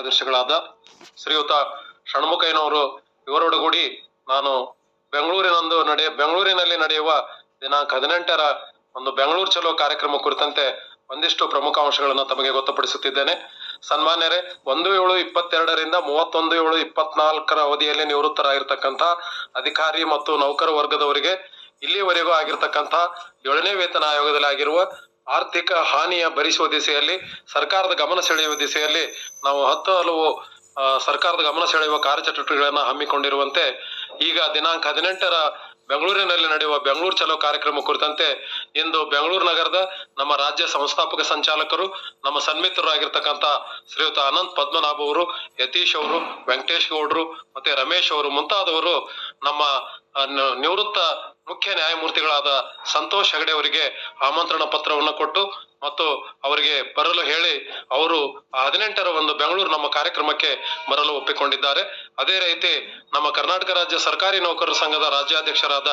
ಕಾರ್ಯದರ್ಶಿಗಳಾದ ಶ್ರೀಯುತ ಷಣ್ಮುಖಯ್ಯನವರು ಇವರೊಡಗೂಡಿ ನಾನು ಬೆಂಗಳೂರಿನಂದು ನಡೆಯ ಬೆಂಗಳೂರಿನಲ್ಲಿ ನಡೆಯುವ ದಿನಾಂಕ ಹದಿನೆಂಟರ ಒಂದು ಬೆಂಗಳೂರು ಚಲೋ ಕಾರ್ಯಕ್ರಮ ಕುರಿತಂತೆ ಒಂದಿಷ್ಟು ಪ್ರಮುಖ ಅಂಶಗಳನ್ನು ತಮಗೆ ಗೊತ್ತುಪಡಿಸುತ್ತಿದ್ದೇನೆ. ಸನ್ಮಾನ್ಯರೇ, ಒಂದು ಏಳು ಇಪ್ಪತ್ತೆರಡರಿಂದ ಮೂವತ್ತೊಂದು ಏಳು ಇಪ್ಪತ್ನಾಲ್ಕರ ಅವಧಿಯಲ್ಲಿ ನಿವೃತ್ತರಾಗಿರ್ತಕ್ಕಂಥ ಅಧಿಕಾರಿ ಮತ್ತು ನೌಕರ ವರ್ಗದವರಿಗೆ ಇಲ್ಲಿವರೆಗೂ ಆಗಿರ್ತಕ್ಕಂಥ ಏಳನೇ ವೇತನ ಆಯೋಗದಲ್ಲಿ ಆಗಿರುವ ಆರ್ಥಿಕ ಹಾನಿಯ ಭರಿಸುವ ದಿಸೆಯಲ್ಲಿ, ಸರ್ಕಾರದ ಗಮನ ಸೆಳೆಯುವ ದಿಸೆಯಲ್ಲಿ ನಾವು ಹತ್ತು ಹಲವು ಸರ್ಕಾರದ ಗಮನ ಸೆಳೆಯುವ ಕಾರ್ಯಚಟುವಟಿಕೆಗಳನ್ನು ಹಮ್ಮಿಕೊಂಡಿರುವಂತೆ, ಈಗ ದಿನಾಂಕ ಹದಿನೆಂಟರ ಬೆಂಗಳೂರಿನಲ್ಲಿ ನಡೆಯುವ ಬೆಂಗಳೂರು ಚಲೋ ಕಾರ್ಯಕ್ರಮ ಕುರಿತಂತೆ ಇಂದು ಬೆಂಗಳೂರು ನಗರದ ನಮ್ಮ ರಾಜ್ಯ ಸಂಸ್ಥಾಪಕ ಸಂಚಾಲಕರು, ನಮ್ಮ ಸನ್ಮಿತ್ರರಾಗಿರ್ತಕ್ಕಂಥ ಶ್ರೀಯುತ ಅನಂತ್ ಪದ್ಮನಾಭ ಅವರು, ಯತೀಶ್ ಅವರು, ವೆಂಕಟೇಶ್ ಗೌಡ್ರು ಮತ್ತೆ ರಮೇಶ್ ಅವರು ಮುಂತಾದವರು ನಮ್ಮ ನಿವೃತ್ತ ಮುಖ್ಯ ನ್ಯಾಯಮೂರ್ತಿಗಳಾದ ಸಂತೋಷ್ ಹೆಗಡೆ ಅವರಿಗೆ ಆಮಂತ್ರಣ ಪತ್ರವನ್ನು ಕೊಟ್ಟು ಮತ್ತು ಅವರಿಗೆ ಬರಲು ಹೇಳಿ ಅವರು ಹದಿನೆಂಟರ ಒಂದು ಬೆಂಗಳೂರು ನಮ್ಮ ಕಾರ್ಯಕ್ರಮಕ್ಕೆ ಬರಲು ಒಪ್ಪಿಕೊಂಡಿದ್ದಾರೆ. ಅದೇ ರೀತಿ ನಮ್ಮ ಕರ್ನಾಟಕ ರಾಜ್ಯ ಸರ್ಕಾರಿ ನೌಕರರ ಸಂಘದ ರಾಜ್ಯಾಧ್ಯಕ್ಷರಾದ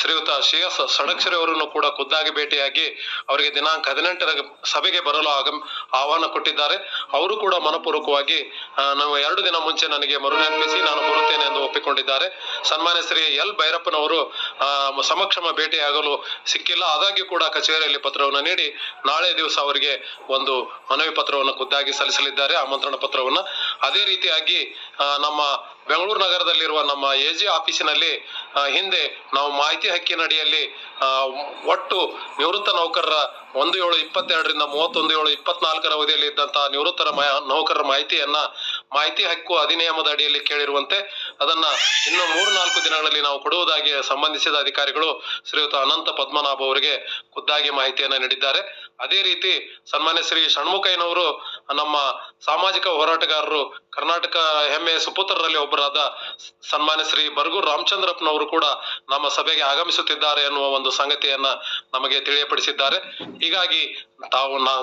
ಶ್ರೀಯುತ ಸಿ ಎಸ್ ಸಡಕ್ಷರಿ ಅವರನ್ನು ಕೂಡ ಖುದ್ದಾಗಿ ಭೇಟಿಯಾಗಿ ಅವರಿಗೆ ದಿನಾಂಕ ಹದಿನೆಂಟರ ಸಭೆಗೆ ಬರಲು ಆಗಮ್ ಆಹ್ವಾನ ಕೊಟ್ಟಿದ್ದಾರೆ. ಅವರು ಕೂಡ ಮನಪೂರ್ವಕವಾಗಿ ನಾವು ಎರಡು ದಿನ ಮುಂಚೆ ನನಗೆ ಮರುನೆನಪಿಸಿ ನಾನು ಬರುತ್ತೇನೆ ಎಂದು ಒಪ್ಪಿಕೊಂಡಿದ್ದಾರೆ. ಸನ್ಮಾನ್ಯ ಶ್ರೀ ಎಲ್ ಭೈರಪ್ಪನವರು ಸಮಕ್ಷಮ ಭೇಟಿಯಾಗಲು ಸಿಕ್ಕಿಲ್ಲ. ಆದಾಗ್ಯೂ ಕೂಡ ಕಚೇರಿಯಲ್ಲಿ ಪತ್ರವನ್ನು ನೀಡಿ ನಾಳೆ ದಿವಸ ಅವರಿಗೆ ಒಂದು ಮನವಿ ಪತ್ರವನ್ನು ಖುದ್ದಾಗಿ ಸಲ್ಲಿಸಲಿದ್ದಾರೆ. ಆಮಂತ್ರಣ ಪತ್ರವನ್ನ ಅದೇ ರೀತಿಯಾಗಿ ನಮ್ಮ ಬೆಂಗಳೂರು ನಗರದಲ್ಲಿರುವ ನಮ್ಮ ಎ ಜಿ ಆಫೀಸಿನಲ್ಲಿ ಹಿಂದೆ ನಾವು ಮಾಹಿತಿ ಹಕ್ಕಿನಡಿಯಲ್ಲಿ ಒಟ್ಟು ನಿವೃತ್ತ ನೌಕರರ ಒಂದು ಏಳು ಇಪ್ಪತ್ತೆರಡರಿಂದ ಮೂವತ್ತೊಂದು ಏಳು ಇಪ್ಪತ್ನಾಲ್ಕರ ಅವಧಿಯಲ್ಲಿ ಇದ್ದಂತಹ ನಿವೃತ್ತರ ನೌಕರರ ಮಾಹಿತಿಯನ್ನ ಮಾಹಿತಿ ಹಕ್ಕು ಅಧಿನಿಯಮದ ಅಡಿಯಲ್ಲಿ ಕೇಳಿರುವಂತೆ ಅದನ್ನ ಇನ್ನು ಮೂರು ನಾಲ್ಕು ದಿನಗಳಲ್ಲಿ ನಾವು ಕೊಡುವುದಾಗಿ ಸಂಬಂಧಿಸಿದ ಅಧಿಕಾರಿಗಳು ಶ್ರೀಯುತ ಅನಂತ ಪದ್ಮನಾಭ ಅವರಿಗೆ ಖುದ್ದಾಗಿ ಮಾಹಿತಿಯನ್ನ ನೀಡಿದ್ದಾರೆ. ಅದೇ ರೀತಿ ಸನ್ಮಾನ್ಯ ಶ್ರೀ ಷಣ್ಮುಖಯ್ಯನವರು ನಮ್ಮ ಸಾಮಾಜಿಕ ಹೋರಾಟಗಾರರು, ಕರ್ನಾಟಕ ಹೆಮ್ಮೆಯ ಸುಪುತ್ರರಲ್ಲಿ ಒಬ್ಬರಾದ ಸನ್ಮಾನ್ಯ ಶ್ರೀ ಬರ್ಗು ರಾಮಚಂದ್ರಪ್ಪನವರು ಕೂಡ ನಮ್ಮ ಸಭೆಗೆ ಆಗಮಿಸುತ್ತಿದ್ದಾರೆ ಎನ್ನುವ ಒಂದು ಸಂಗತಿಯನ್ನ ನಮಗೆ ತಿಳಿಯಪಡಿಸಿದ್ದಾರೆ. ಹೀಗಾಗಿ ತಾವು ನಾ